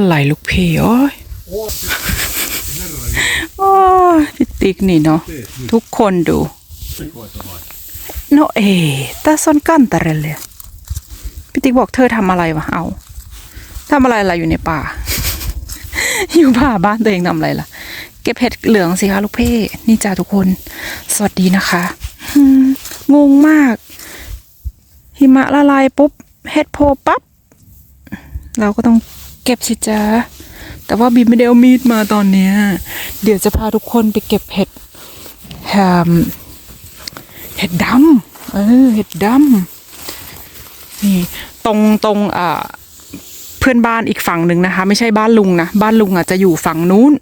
อะไรลูกพี่โอ้ยโอ้ยพี่ติ๊กนี่เนาะทุกคนดูโนเอตาซอนกั้นตะเรนเลยพี่ติ๊กบอกเธอทำอะไรวะเอาทำอะไรล่ะอยู่ในป่า อยู่ป่าบ้านตัวเองทำอะไรล่ะ เก็บเห็ดเหลืองสิคะลูกเพ่นี่จ้าทุกคน สวัสดีนะคะงงมาก หิมะละลายปุ๊บเห็ดโผล่ปั๊บเราก็ต้อง เก็บสิจ้าแต่ว่าบีมไม่ได้เอามีดมาตอนเนี้ย เดี๋ยวจะพาทุกคนไปเก็บเห็ดแฮมเห็ดดำเออเห็ดดำนี่ตรงตรงอ่าเพื่อนบ้านอีกฝั่งหนึ่งนะคะ ไม่ใช่บ้านลุงนะบ้านลุงอะจะอยู่ฝั่งนู้น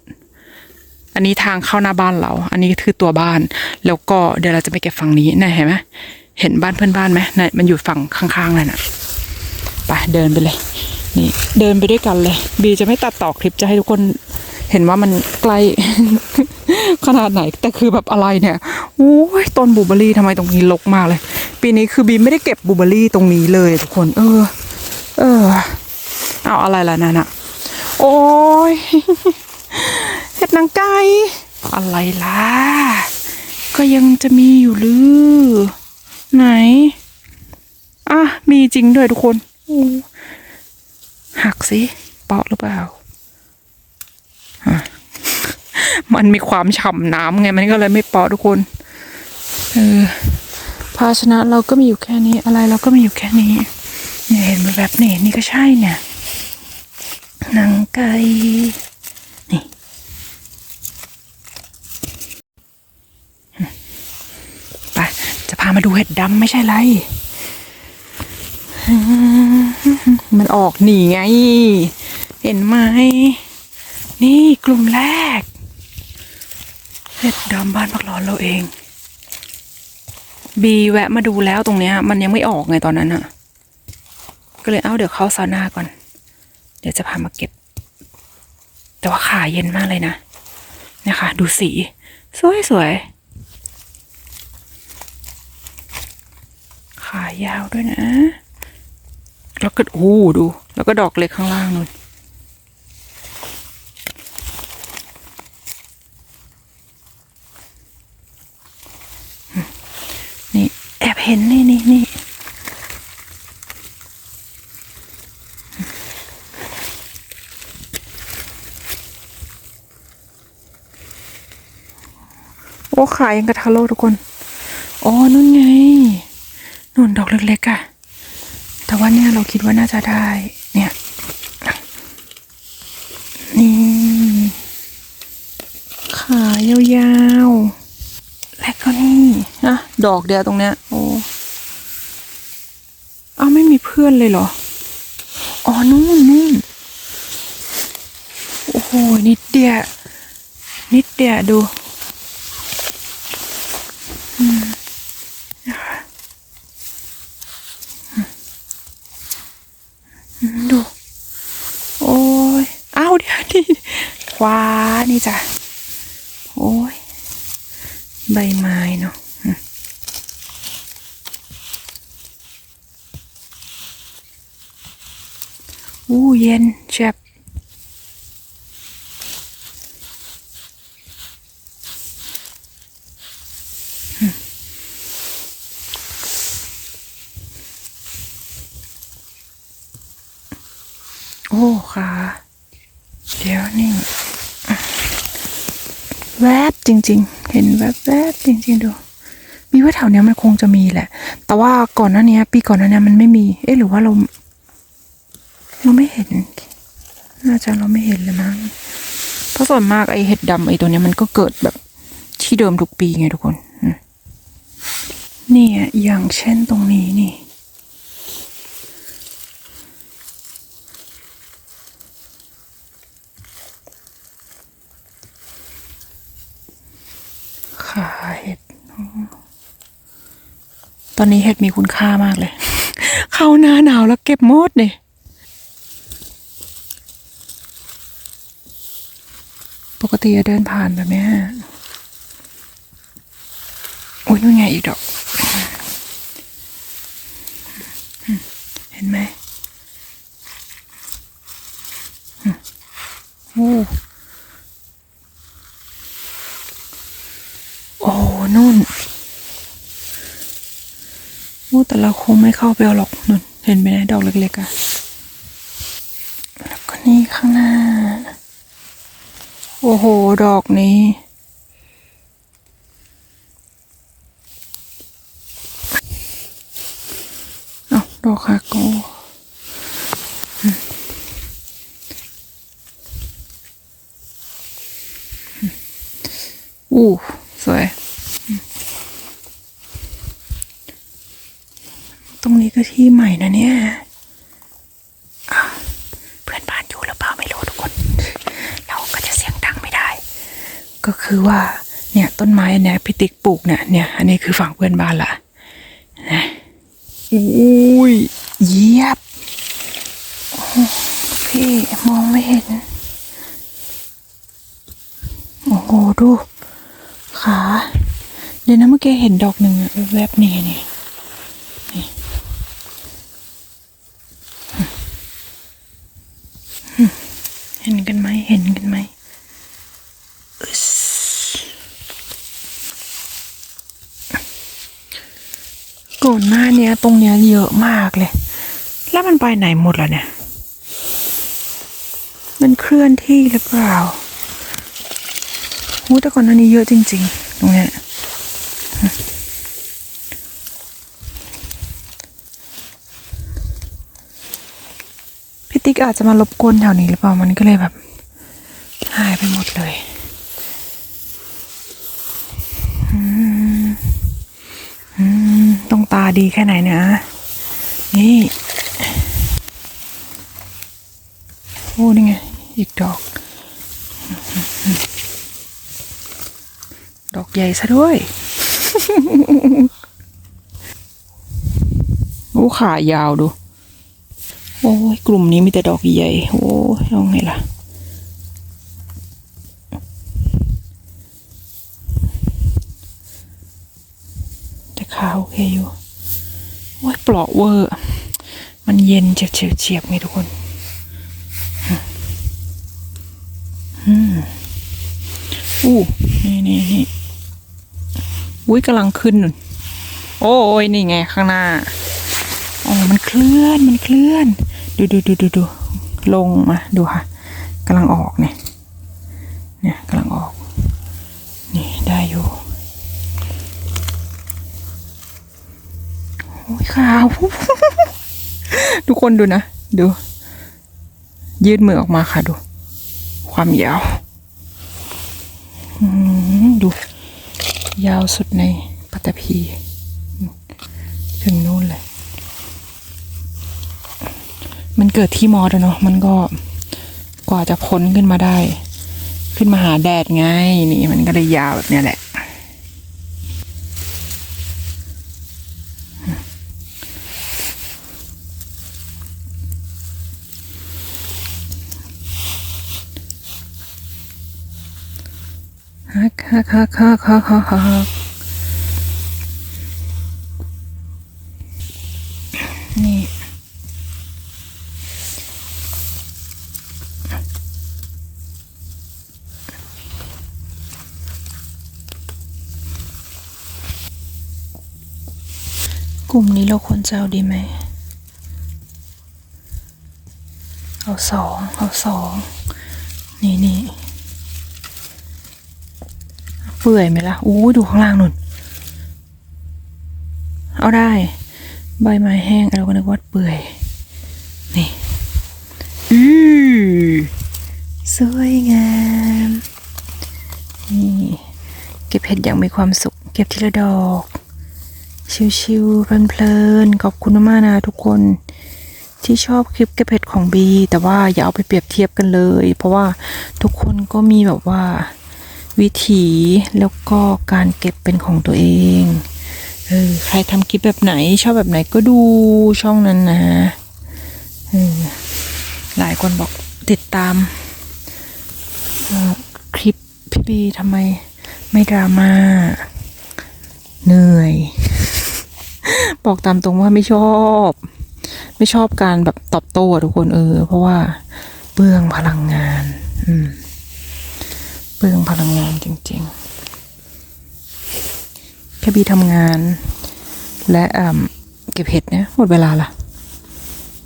อันนี้ทางเข้าหน้าบ้านเรา อันนี้คือตัวบ้าน แล้วก็เดี๋ยวเราจะไปเก็บฝั่งนี้นะเห็นไหมเห็นบ้านเพื่อนบ้านไหมนะมันอยู่ฝั่งข้างๆนั่นน่ะไปเดินไปเลย นี่เดินไปด้วยกันเลย บีจะไม่ตัดต่อคลิปจะให้ทุกคนเห็นว่ามันใกล้ขนาดไหน แต่คือแบบอะไรเนี่ยโอ้ยต้นบูเบอรี่ทำไมตรงนี้รกมากเลย ปีนี้คือบีไม่ได้เก็บบูเบอรี่ตรงนี้เลยทุกคน เออ เออ เอาอะไรล่ะนั่นอะโอ้ยเห็ดนางไก่อะไรล่ะ ก็ยังจะมีอยู่หรือ ไหน อะ มีจริงด้วยทุกคนอู้ หักสิเปาะหรือเปล่า มันมีความฉ่ำน้ำไง มันก็เลยไม่เปาะทุกคน เออ ภาชนะเราก็มีอยู่แค่นี้ อะไรเราก็มีอยู่แค่นี้ เนี่ยเห็นแบบนี้นี่ก็ใช่เนี่ยหนังไก่นี่ไปจะพามาดูเห็ดดำไม่ใช่ไร มันออกหนีไง เห็นไหม นี่กลุ่มแรกเห็ดดำบ้านพักร้อนเราเอง บีแวะมาดูแล้วตรงเนี้ย มันยังไม่ออกไงตอนนั้นอะก็เลยเอ้าเดี๋ยวเข้าซาวน่าก่อน เดี๋ยวจะพามาเก็บ แต่ว่าขาเย็นมากเลยนะนะคะ ดูสี สวยสวยขายาวด้วยนะ แล้วก็โอ้ดู แล้วก็ดอกเล็กข้างล่างนู่นนี่ แอบเห็นนี่นี่นี่โอ้ขายยังกระทาโลทุกคน อ๋อนู่นไงนู่นดอกเล็กๆอะแต่ว่าเนี่ยเรา คิดว่าน่าจะได้ เนี่ย นี่ ขายาวๆ และก็นี่นะดอกเดียวตรงเนี้ย โอ้เอาไม่มีเพื่อนเลยเหรอ อ๋อ นู่นนู่นโอ้โห นิดเดียว นิดเดียวดูดู โอ้ยอ้าวเดี๋ยวนี่ค ว้านี่จ้ะ โอ้ย ใบไม้เนาะอู้เย็นแจ็บอืมโอ้ค่ะ เดี๋ยวนี่อะแวบ จริง ๆ เห็นแวบแวบจริง ๆ ดู มีว่าแถวเนี้ยมันคงจะมีแหละ แต่ว่าก่อนหน้านี้ปีก่อนหน้านี้มันไม่มี เอ๊ะหรือว่าเราเราไม่เห็น น่าจะเราไม่เห็นเลยมั้งเพราะส่วนมากไอเห็ดดำไอตัวเนี้ยมันก็เกิดแบบที่เดิมทุกปีไงทุกคน นี่อะอย่างเช่นตรงนี้นี่ ขาเห็ด ตอนนี้เห็ดมีคุณค่ามากเลย เข้าหน้าหนาวแล้วเก็บหมดเลยปกติจะเดินผ่านแบบนี้ยโอ้ยนู่ไงอีกดอก เห็นไหมโอ้โอ้นู่น โอ้แต่เราคงไม่เข้าไปเอาหรอกนู่นเห็นไหมนะดอกเล็กๆอะแล้วก็นี่ข้างหน้า โอ้โห ดอกนี้เอาดอกคาโกอู้สวยอืม ตรงนี้ก็ที่ใหม่นะเนี่ยอะเพื่อนบ้านอยู่หรือเปล่าไม่รู้ทุกคน เราก็จะเสียงดังไม่ได้ ก็คือว่าเนี่ยต้นไม้อันเนี้ยพี่ติ๊กปลูกเนี่ยเนี่ยอันนี้คือฝั่งเพื่อนบ้านละนะอุ้ยเหยียบโอ้พี่มองไม่เห็น โอ้โหดูขาเดี๋ยวนะเมื่อกี้เห็นดอกหนึ่งอะแวบๆนี่นี่นี่อืมเห็ นกันไหมเห็นกันไหมก่อนหน้าเนี้ยตรงเนี้ยเยอะมากเลย แล้วมันไปไหนหมดล่ะเนี่ย มันเคลื่อนที่หรือเปล่าโอ้แต่ก่อนหน้านี้เยอะจริง ๆ ตรงเนี้ย ติ๊กอาจจะมารบกวนแถวนี้หรือเปล่ามันก็เลยแบบ หายไปหมดเลยต้องตาดีแค่ไหนเนี่ยนี่โอ้นี่ไง อีกดอก ดอกใหญ่ซะด้วยโอ้ขายาวดู โอ้ยกลุ่มนี้มีแต่ดอกใหญ่ โอ้ยเอาไงล่ะ แต่ขาวโอเคอยู่ โอ้ยเปลาะเวอร์ มันเย็นเฉียบเฉียบไงทุกคน อืมอู้นี่นี่นี่อุ้ยกำลังขึ้นนุ่นโอ้ยนี่ไงข้างหน้า อ๋อ มันเคลื่อน มันเคลื่อน ดูดูดูดูดูลงมาดูค่ะกำลังออกเนี่ยเนี่ยกำลังออก นี่ได้อยู่โอ้ยขาว ทุกคนดูนะ ดู ยืดมือออกมาค่ะดู ความยาวอืมดู ยาวสุดในปัตตภีถึงนู่นเลย มันเกิดที่มอสเนาะมันก็กว่าจะพ้นขึ้นมาได้ ขึ้นมาหาแดดไง นี่มันก็เลยยาวแบบเนี้ยแหละ ฮักฮักฮักฮักฮักฮัก กลุ่มนี้เราควรจะเอาดีไหม เอาสองเอาสองนี่นี่เปื่อยไหมล่ะอู้ดูข้างล่างนุ่น เอาได้ ใบไม้แห้งเราก็นึกว่าเปื่อย นี่ อือสวยงาม นี่ เก็บเห็ดอย่างมีความสุข เก็บทีละดอก ชิวๆเพลินๆขอบคุณมากนะทุกคนที่ชอบคลิปเก็บเห็ดของบีแต่ว่าอย่าเอาไปเปรียบเทียบกันเลย เพราะว่าทุกคนก็มีแบบว่า วิถีแล้วก็การเก็บเป็นของตัวเองเออใครทำคลิปแบบไหน ชอบแบบไหนก็ดูช่องนั้นนะเออหลายคนบอกติดตามออคลิปพี่บีทำไมไม่ดราม่าเหนื่อย บอกตามตรงว่าไม่ชอบ ไม่ชอบการแบบตอบโต้ทุกคนเออ เพราะว่าเบื้องพลังงาน อืมเปลืองพลังงานจริง ๆ แค่บีทำงาน และเก็บเห็ดเนี่ยหมดเวลาละ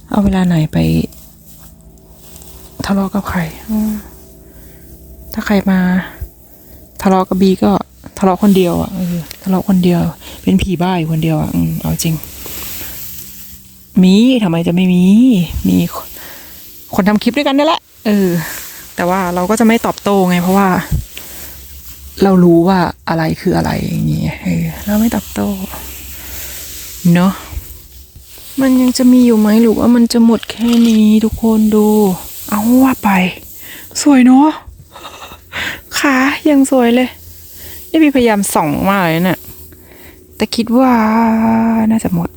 เอาเวลาไหนไปทะเลาะกับใครถ้าใครมา ทะเลาะกับบีก็ทะเลาะคนเดียวอะทะเลาะคนเดียว เป็นผีบ้าอยู่คนเดียวอะ เอาจริง มีทำไมจะไม่มี มีคนทำคลิปด้วยกันนั่แหละ เออ แต่ว่าเราก็จะไม่ตอบโต้ไง เพราะว่า เรารู้ว่าอะไรคืออะไรอย่างเงี้ยเออเราไม่ตอบโต้เนาะมันยังจะมีอยู่ไหมหรือว่ามันจะหมดแค่นี้ทุกคนดู เอาว่าไป สวยเนาะขายังสวยเลย นี่พี่พยายามส่องมากเลยเนี่ย แต่คิดว่าน่าจะหมด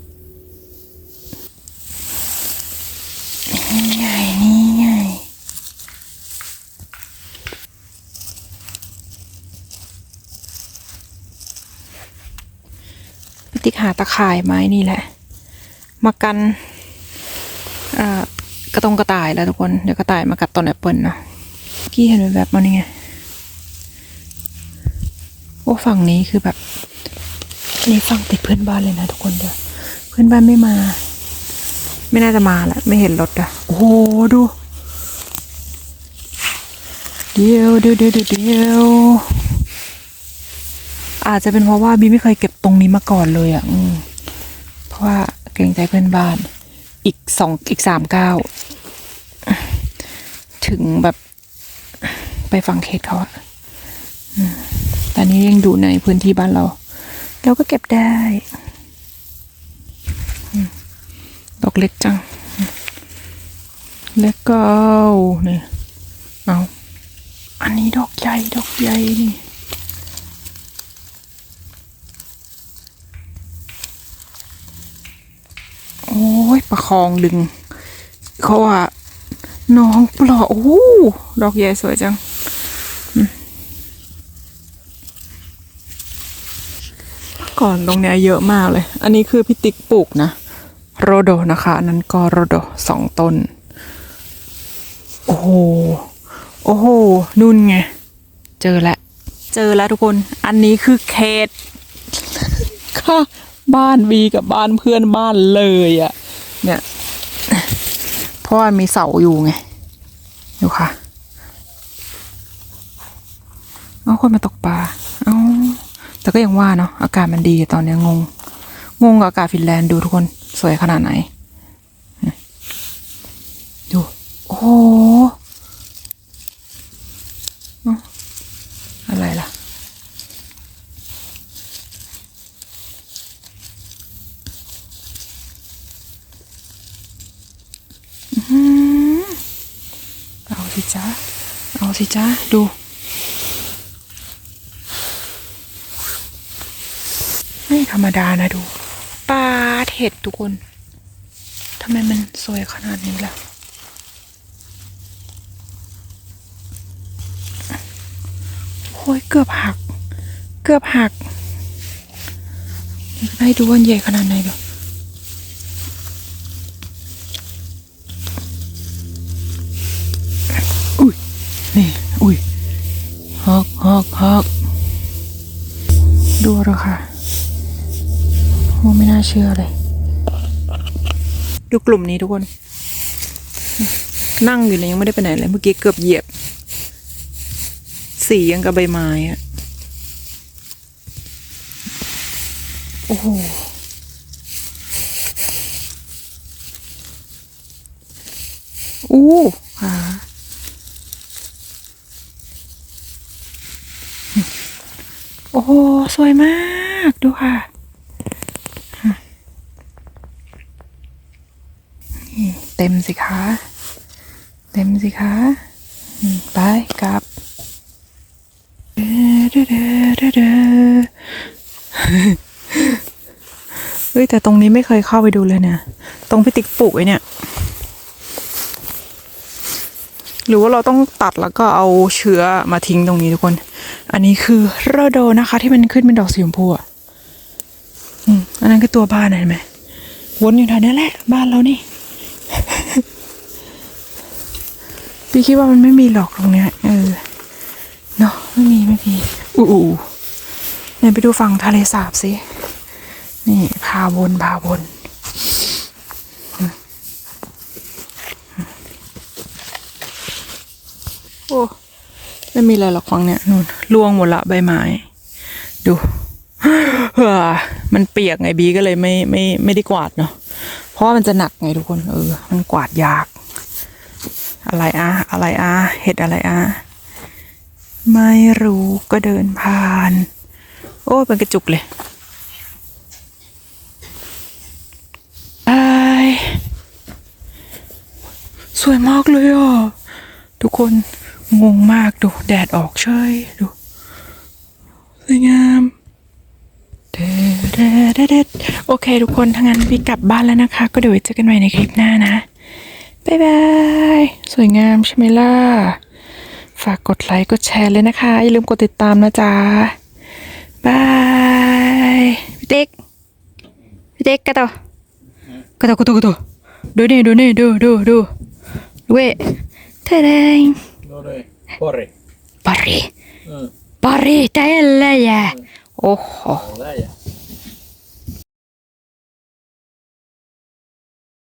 นี่ไง นี่ไงพี่ติ๊กหาตะข่ายไม้นี่แหละ มากันกระตรงกระต่ายแล้วทุกคน เดี๋ยวกระต่ายมากัดต้นแอปเปิลเนาะกี้เห็นแบบมันนี่ไงโอ้ฝั่งนี้คือแบบ นี่ฝั่งติดเพื่อนบ้านเลยนะทุกคนเดี๋ยวเพื่อนบ้านไม่มา ไม่น่าจะมาแหละไม่เห็นรถอะโอ้โหดูเดี๋ยวเดี๋ยวเดี๋ยวเดี๋ยวเดี๋ยวอาจจะเป็นเพราะว่าบีไม่เคยเก็บตรงนี้มาก่อนเลยอะอืมเพราะว่าเกรงใจเพื่อนบ้าน อีกสองอีกสามเก้าถึงแบบไปฟังเคสเขาอะอืมตอนนี้ยังดูในพื้นที่บ้านเรา เราก็เก็บได้ ดอกเล็กจัง แล้วก็นี่ย เอา อันนี้ดอกใหญ่ ดอกใหญ่นี่โอ้ยประคองดึงเขาว่าน้องปลอกโอ้ดอกใหญ่สวยจังอืม ก่อนตรงเนี้ยเยอะมากเลย อันนี้คือพี่ติ๊กปลูกนะ โรโดนะคะอันนั้นก็โรโดสองต้น โอ้โห โอ้โห นุ่นไง เจอแล้ว เจอแล้วทุกคน อันนี้คือเขตค่ะบ้านวีกับบ้านเพื่อนบ้านเลยอะ่ะ เนี่ย เพราะว่ามีเสาอยู่ไงดูค่ะ เอาคนมาตกปลา เอา แต่ก็ยังว่าเนาะอากาศมันดีตอนเนี้ยงง งงกับอากาศฟินแลนด์ดูทุกคนสวยขนาดไหน ดู โอ้โหอะไรล่ะ เอาสิจ้าเอาสิจ้าดู ไม่ธรรมดานะดูปลาเห็ดทุกคนทำไมมันสวยขนาดนี้ล่ะ โอ้ยเกือบหัก เกือบหัก ให้ดูว่าใหญ่ขนาดไหนดูอุ้ย นี่ อุ้ยฮอกฮอกฮอก โอ้ไม่น่าเชื่อเลย ดูกลุ่มนี้ทุกคน นั่งอยู่เนี่ยยังไม่ได้ไปไหนเลย เมื่อกี้เกือบเหยียบ สียังกับใบไม้อะโอ้โหอู้ค่ะโอ้สวยมาก ดูค่ะ นี่ เต็มสิคะ เต็มสิคะไปกลับเฮ้ยแต่ตรงนี้ไม่เคยเข้าไปดูเลยเนี่ย ตรงพิติกปลูกไว้เนี่ย หรือว่าเราต้องตัดแล้วก็เอาเชื้อมาทิ้งตรงนี้ทุกคน อันนี้คือโรโดนะคะ ที่มันขึ้นเป็นดอกสีชมพูอะอืมอันนั้นคือตัวบ้านเห็นไหมวนอยู่แถวนี้แหละ บ้านเรานี่ พี่คิดว่ามันไม่มีหรอกตรงเนี้ย เออ เนาะไม่มีไม่มีอู้อูไหนไปดูฝั่งทะเลสาบสิ นี่พาวนพาวนโอ้ไม่มีอะไรหรอกฝั่งเนี้ยนู่นล่วงหมดละใบไม้ ดูฮ้อมันเปียกไงบีก็เลยไม่ไม่ไม่ได้กวาดเนาะ เพราะว่ามันจะหนักไงทุกคน เออ มันกวาดยาก อะไรอะอะไรอะเห็ดอะไรอะไม่รู้ก็เดินผ่าน โอ้เป็นกระจุกเลยไอสวยมากเลยอะ ทุกคนงงมากดู แดดออกเฉยดูสวยงามเดเดเดเดดโอเค ทุกคนถ้างั้นพี่กลับบ้านแล้วนะคะ ก็เดี๋ยวเจอกันใหม่ในคลิปหน้านะ บ๊ายบาย สวยงามใช่ไหมล่ะ ฝากกดไลค์กดแชร์เลยนะคะ อย่าลืมกดติดตามนะจ๊ะบายพี่ติ๊กพี่ติ๊กกระโตกระโตกระโตกระโตดูนี่ดูนี่ดูดูดูเว้ยเท่ดง Dove? Corri. ปารี Mm. ปารีได้เลยอะโอ้โห Dai.